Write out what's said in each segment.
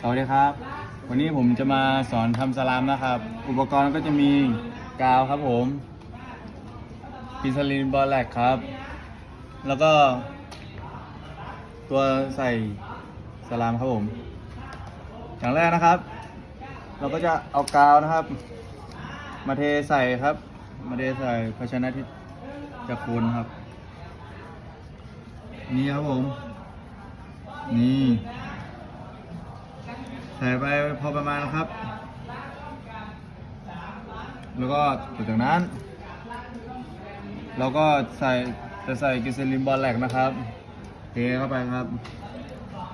สวัสดีครับ วันนี้ผมจะมาสอนทำสลามนะครับ อุปกรณ์ก็จะมีกาวครับผมพิซลินบอลแลกครับ แล้วก็ ตัวใส่สลามครับผม อย่างแรกนะครับ เราก็จะเอากาวนะครับ มาเทใส่ครับ มาเทใส่ภาชนะที่จะคูนครับ นี่ครับผม นี่ ใส่ไปพอประมาณนะครับ แล้วก็ต่อจากนั้น เราก็ใส่จะใส่กิซลินบอลแลกนะครับเทเข้าไปครับ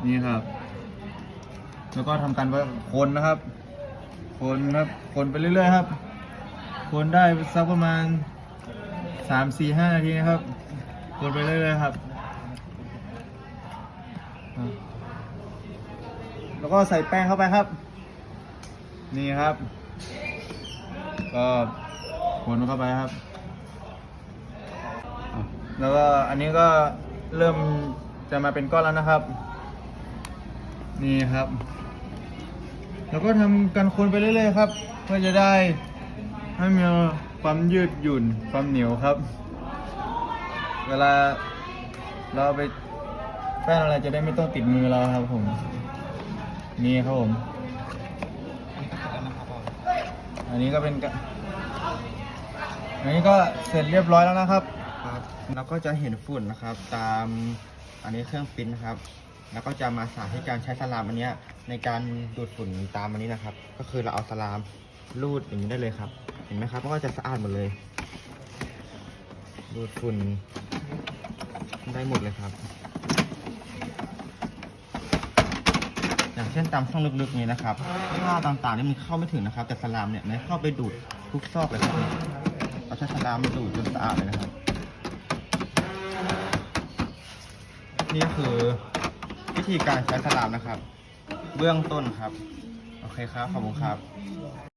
นี่ครับ แล้วก็ทำการคนนะครับ คนครับ คนไปเรื่อยๆครับ คนได้สักประมาณสามสี่ห้านาทีนะครับ คนไปเรื่อยๆครับ แล้วก็ใส่แป้งเข้าไปครับ นี่ครับ ก็คนเข้าไปครับ แล้วก็อันนี้ก็เริ่มจะมาเป็นก้อนแล้วนะครับ นี่ครับ แล้วก็ทำการคนไปเรื่อยๆครับ เพื่อจะได้ให้มีความยืดหยุ่นความเหนียวครับ เวลาเราไปแป้งอะไรจะได้ไม่ต้องติดมือเราครับผม นี่ครับผม อันนี้ก็เป็นกะอันนี้ก็เสร็จเรียบร้อยแล้วนะครับ ครับแล้วก็จะเห็นฝุ่นนะครับ ตามอันนี้เครื่องปริ้นนะครับ แล้วก็จะมาสาธิตการใช้สลามอันเนี้ยในการดูดฝุ่นตามอันนี้นะครับ ก็คือเราเอาสลามรูดอย่างนี้ได้เลยครับ เห็นไหมครับมันก็จะสะอาดหมดเลย ดูดฝุ่นได้หมดเลยครับ อย่าง เช่นตามช่องลึกๆนี้นะครับผ้าต่างๆนี่มันเข้าไม่ถึงนะครับ แต่สลามเนี่ยมันเข้าไปดูดทุกซอกเลยครับเราใช้สลามมาดูดจนสะอาดเลยนะครับ นี่คือวิธีการใช้สลามนะครับ เบื้องต้นครับ โอเคครับขอบคุณครับ